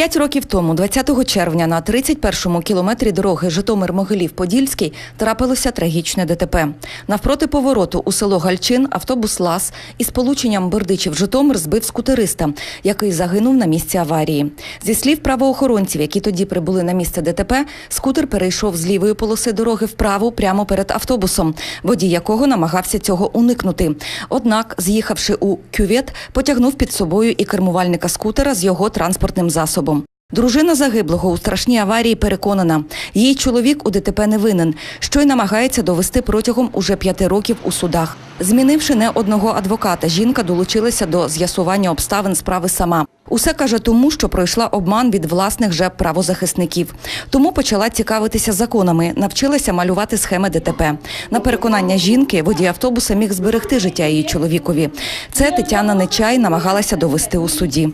П'ять років тому, 20 червня, на 31-му кілометрі дороги Житомир-Могилів-Подільський трапилося трагічне ДТП. Навпроти повороту у село Гальчин автобус ЛАЗ із полученням Бердичів-Житомир збив скутериста, який загинув на місці аварії. Зі слів правоохоронців, які тоді прибули на місце ДТП, скутер перейшов з лівої полоси дороги вправо прямо перед автобусом, водій якого намагався цього уникнути. Однак, з'їхавши у кювет, потягнув під собою і кермувальника скутера з його транспортним засобом. Дружина загиблого у страшній аварії переконана, її чоловік у ДТП не винен, що й намагається довести протягом уже п'яти років у судах. Змінивши не одного адвоката, жінка долучилася до з'ясування обставин справи сама. Усе каже тому, що пройшла обман від власних же правозахисників. Тому почала цікавитися законами, навчилася малювати схеми ДТП. На переконання жінки, водій автобуса міг зберегти життя її чоловікові. Це Тетяна Нечай намагалася довести у суді.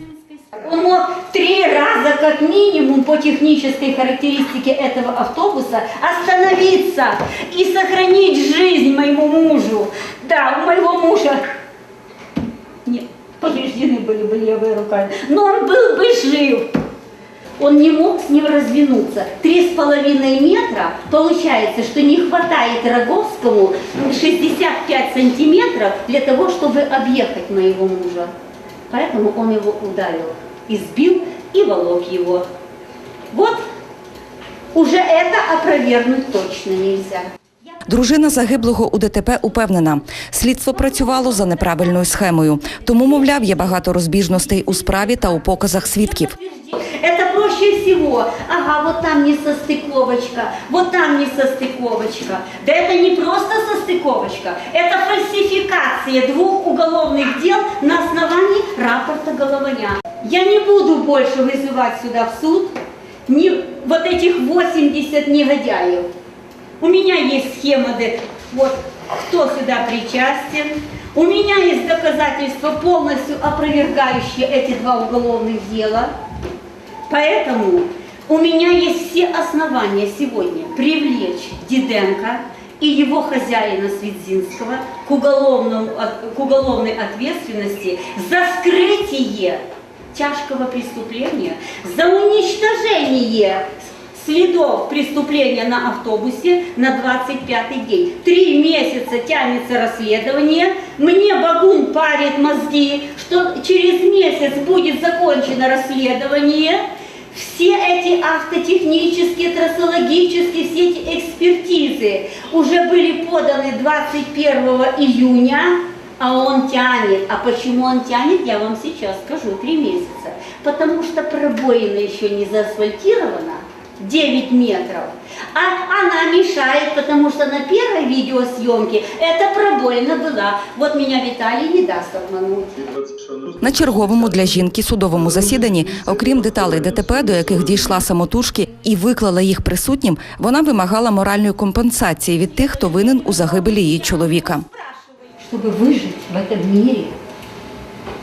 Три раза как минимум по технической характеристике этого автобуса остановиться и сохранить жизнь моему мужу. Да, у моего мужа нет, повреждены были бы левые руками, но он был бы жив. Он не мог с ним развернуться. Три с половиной метра, получается, что не хватает Роговскому 65 сантиметров для того, чтобы объехать моего мужа. Поэтому он его ударил, избил и волок его. Вот уже это опровергнуть точно нельзя. Дружина загиблого у ДТП упевнена, слідство працювало за неправильною схемою. Тому, мовляв, є багато розбіжностей у справі та у показах свідків. Это проще всего. Ага, вот там не состыковочка, вот там не состыковочка. Да это не просто состыковочка, это фальсификация двух уголовных дел на основании рапорта Голованя. Я не буду больше вызывать сюда в суд ни вот этих 80 негодяев. У меня есть схема, вот кто сюда причастен. У меня есть доказательства, полностью опровергающие эти два уголовных дела. Поэтому у меня есть все основания сегодня привлечь Диденко и его хозяина Свидзинского к, уголовному, к уголовной ответственности за скрытие тяжкого преступления, за уничтожение следов преступления на автобусе на 25-й день. Три месяца тянется расследование. Мне Багун парит мозги, что через месяц будет закончено расследование. Все эти автотехнические, трассологические, все эти экспертизы уже были поданы 21 июня, а он тянет. А почему он тянет, я вам сейчас скажу, три месяца. Потому что пробоина еще не заасфальтирована, 9 метров. А она мешает, потому что на первой видеосъемке эта пробоина была. Вот меня Виталий не даст обмануть. На черговому для жінки судовому засіданні, окрім деталей ДТП, до яких дійшла самотужки і виклала їх присутнім, вона вимагала моральної компенсації від тих, хто винен у загибелі її чоловіка. Чтобы выжить в этом мире,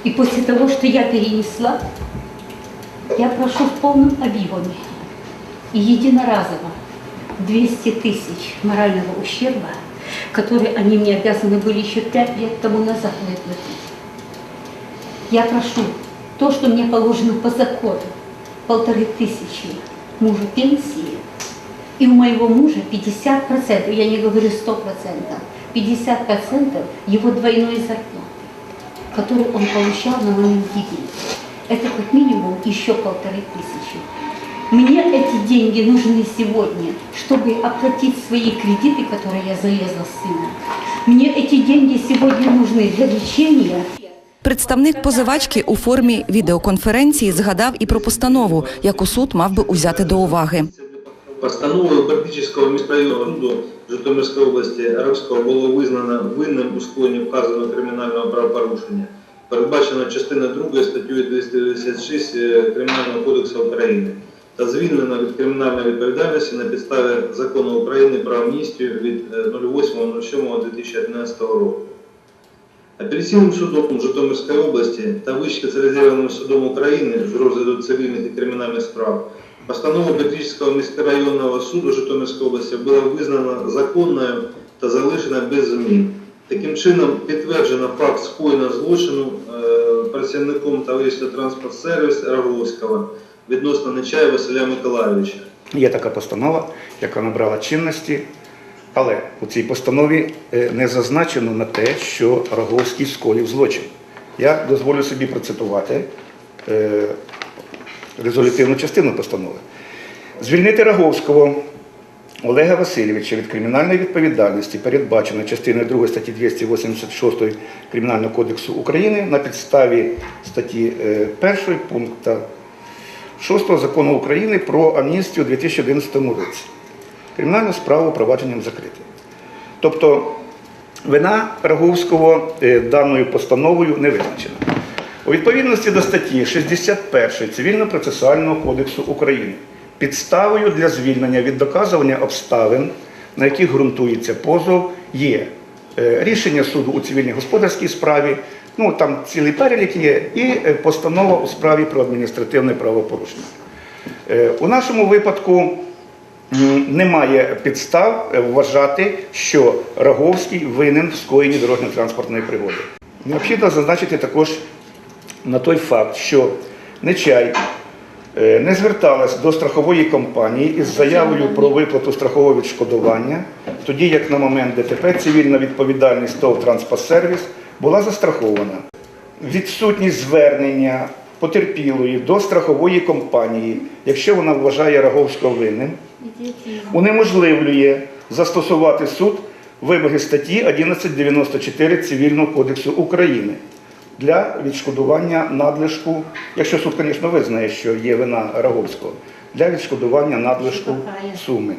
и после того, что я перенесла, я прошу в полном объеме и единоразово 200 тысяч морального ущерба, который они мне обязаны были еще пять лет тому назад выплатить. Я прошу то, что мне положено по закону, полторы тысячи мужу пенсии, и у моего мужа 50%, я не говорю 100%, 50% его двойной зарплаты, которую он получал на момент гибели. Это как минимум еще полторы тысячи. Мне эти деньги нужны сегодня, чтобы оплатить свои кредиты, которые я залезла с сыном. Мне эти деньги сегодня нужны для лечения. Представник позивачки у формі відеоконференції згадав і про постанову, яку суд мав би узяти до уваги. Постановою Бердичівського міськрайонного суду Житомирської області Аравського було визнано винним у скоєнні вказаного кримінального правопорушення, передбачено частиною 2 статтею 296 е, Кримінального кодексу України та звільнено від кримінальної відповідальності на підставі закону України про амністію від е, 08.07.2011 року. Апеляційним судом Житомирської області та Вищим спеціалізованим судом України з розгляду цивільних і кримінальних справ постанову Петрівського міськрайонного суду Житомирської області було визнано законною та залишено без змін. Таким чином підтверджено факт скоєного злочину е, працівником товариства «Транспорт Сервіс» Роговського відносно Нечая Василя Миколайовича. Є така постанова, яка набрала чинності, але у цій постанові е, не зазначено на те, що Роговський скоїв злочин. Я дозволю собі процитувати е, резолютивну частину постанови. Звільнити Роговського Олега Васильовича від кримінальної відповідальності, передбачено частиною 2 статті 286 Кримінального кодексу України на підставі статті 1 пункту 6 закону України про амністію у 2011 році. Кримінальну справу провадженням закрити. Тобто вина Роговського е, даною постановою не визначена. У відповідності до статті 61 Цивільно-процесуального кодексу України підставою для звільнення від доказування обставин, на яких ґрунтується позов, є е, рішення суду у цивільній господарській справі, ну там цілий перелік є, і е, постанова у справі про адміністративне правопорушення. Е, У нашому випадку немає підстав вважати, що Роговський винен в скоєнні дорожньо-транспортної пригоди. Необхідно зазначити також на той факт, що Нечай е, не зверталась до страхової компанії із заявою про виплату страхового відшкодування, тоді як на момент ДТП цивільна відповідальність ТОВ «Транспосервіс» була застрахована. Відсутність звернення потерпілої до страхової компанії, якщо вона вважає Роговського винним, унеможливлює застосувати суд вимоги статті 1194 Цивільного кодексу України для відшкодування надлишку, якщо суд, звісно, визнає, що є вина Роговського, для відшкодування надлишку суми.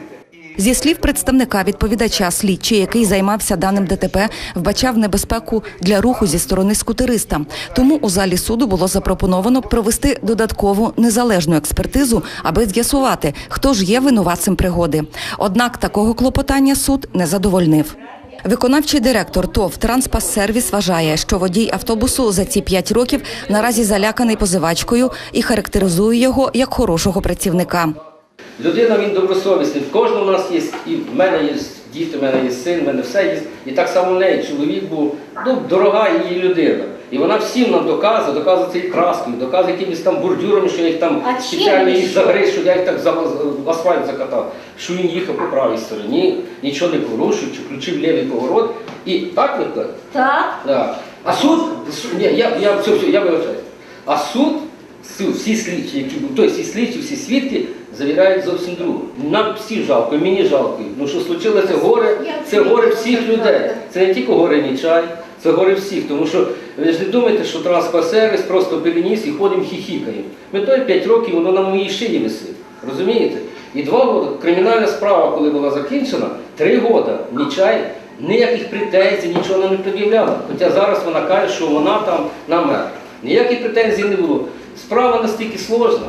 Зі слів представника відповідача, слідчий, який займався даним ДТП, вбачав небезпеку для руху зі сторони скутериста. Тому у залі суду було запропоновано провести додаткову незалежну експертизу, аби з'ясувати, хто ж є винуватцем пригоди. Однак такого клопотання суд не задовольнив. Виконавчий директор ТОВ «Транспассервіс» вважає, що водій автобусу за ці п'ять років наразі заляканий позивачкою і характеризує його як хорошого працівника. Людина він добросовісний. В кожного у нас є, і в мене є діти, в мене є син, в мене все є. І так само в неї чоловік був, ну, дорога її людина. І вона всім нам доказує, доказує цією краскою, доказує якимись там бордюрами, що я їх там А чим спеціально їх загриз, що я їх так за в асфальт закатав, що він їхав по правій стороні, нічого не порушив, чи включив лівий поворот. І так виклик. Так. Да. А суд, су- ні, я, я, все, все, я вибачаю. А суд, суд, всі слідчі, які були, тобто всі слідчі, всі свідки завіряють зовсім друге. Нам всі жалко, мені жалко. Ну що случилося горе, це горе всіх людей. Це не тільки горе Нічай, це горе всіх. Тому що ви ж не думайте, що транспорт-сервіс просто переніс і ходимо хіхікаємо. Ми той 5 років, воно на моїй шиї висить. Розумієте? І два роки кримінальна справа, коли була закінчена, три роки Нічай ніяких претензій, нічого нам не пред'являла. Хоча зараз вона каже, що вона там намер. Ніяких претензій не було. Справа настільки сложна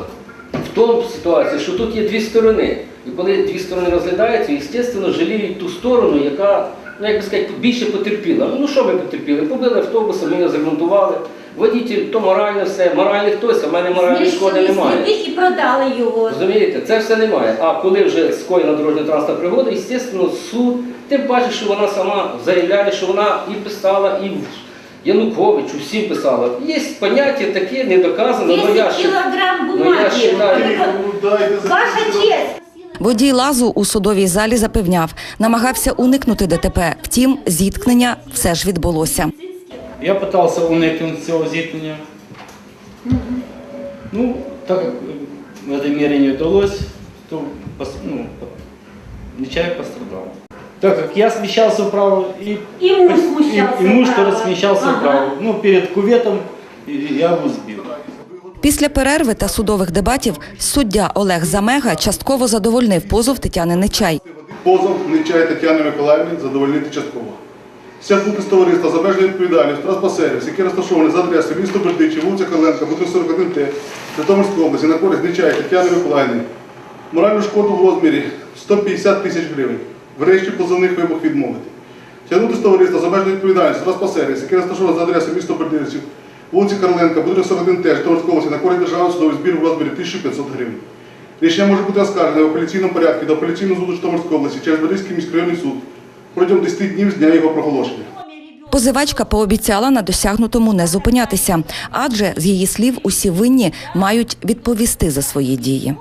в тому ситуації, що тут є дві сторони. І коли дві сторони розглядаються, звісно, жаліють ту сторону, яка, ну як би сказати, більше потерпіла. Ну що ми потерпіли? Побили автобуса, ми його зремонтували. Водитель, то морально все, моральний хтось, а в мене моральної шкоди немає. і продали його. Розумієте, це все немає. А коли вже скоєна дорожня транспортна пригода, звісно, суд, тим паче, що вона сама заявляє, що вона і писала, і в Януковичу, всім писала. Є поняття таке, не доказано, але я 10 ще. кілограм Ну, я бумаги. считаю- Ваша честь. Водій лазу у судовій залі запевняв, намагався уникнути ДТП. Втім, зіткнення все ж відбулося. Я пытался уникнути цього зіткнення. Ну, так как в этой мере не удалось, то ну, Нечаев пострадал. Так как я смещался вправо, и, И муж и, и муж вправо. тоже смещался Ага. вправо. Ну, перед куветом я его сбил. Після перерви та судових дебатів суддя Олег Замега частково задовольнив позов Тетяни Нечай. Позов Нечай Тетяни Миколаївни задовольнити частково. Сягнути з товариства за обмеженою відповідальністю транспосервіс, який розташований за адресою місто Бердичі, вулиця Каленка, будинок 41 Т, Житомирської області, на користь Нечай Тетяни Миколаївни. Моральну шкоду в розмірі 150 тисяч гривень. Врешті позовних вимог відмовити. Тягнути з товариства за обмеженою відповідальністю транспосервіс, який розташований за адресою місто Бердичі, вулиця Карленка, будинок 41 теж Житомирської області, на користь державного судовий збір в розмірі 1500 гривень. Рішення може бути оскаржене в апеляційному порядку до апеляційного суду Житомирської області через Бердичський міськрайонний суд протягом 10 днів з дня його проголошення. Позивачка пообіцяла на досягнутому не зупинятися, адже з її слів усі винні мають відповісти за свої дії.